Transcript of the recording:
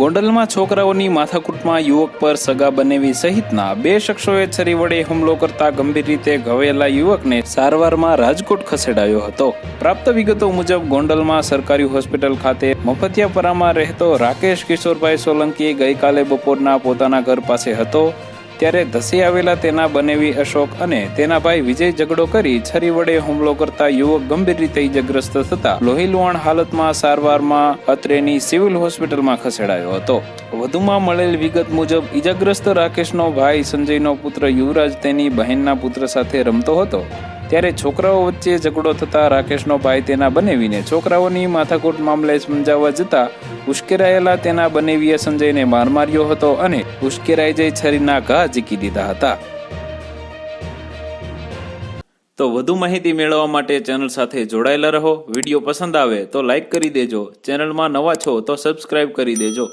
ગોંડલમાં છોકરાઓની માથાકૂટમાં યુવક પર સગા બનેવી સહિતના બે શખ્સોએ છરી વડે હુમલો કરતા ગંભીર રીતે ઘવાયેલા યુવકને સારવારમાં રાજકોટ ખસેડાયો હતો. પ્રાપ્ત વિગતો મુજબ ગોંડલમાં સરકારી હોસ્પિટલ ખાતે મફતિયાપરામાં રહેતો રાકેશ કિશોરભાઈ સોલંકી ગઈકાલે બપોરના પોતાના ઘર પાસે હતો. ત્યારે ધસી આવેલા તેના બનેવી અશોક અને તેના ભાઈ વિજય ઝઘડો કરી છરી વડે હુમલો કરતા યુવક ગંભીર રીતે ઇજાગ્રસ્ત થતા લોહીલુહાણ હાલતમાં સારવારમાં અત્રેની સિવિલ હોસ્પિટલમાં ખસેડાયો હતો. વધુમાં મળેલ વિગત મુજબ ઇજાગ્રસ્ત રાકેશનો ભાઈ સંજયનો પુત્ર યુવરાજ તેની બહેનના પુત્ર સાથે રમતો હતો. ત્યારે છોકરાઓ વચ્ચે ઝઘડો થતા રાકેશનો ભાઈ તેના બનેવીને છોકરાઓની માથાકૂટ મામલે સમજાવવા જતા ઉશ્કેરાયેલા તેના બનેવીએ સંજયને માર માર્યો હતો અને ઉશ્કેરાઈ જઈ છરીના ઘા ઝીકી દીધા હતા. તો વધુ માહિતી મેળવવા માટે ચેનલ સાથે જોડાયેલા રહો. વીડિયો પસંદ આવે તો લાઈક કરી દેજો. ચેનલમાં નવા છો તો સબસ્ક્રાઇબ કરી દેજો.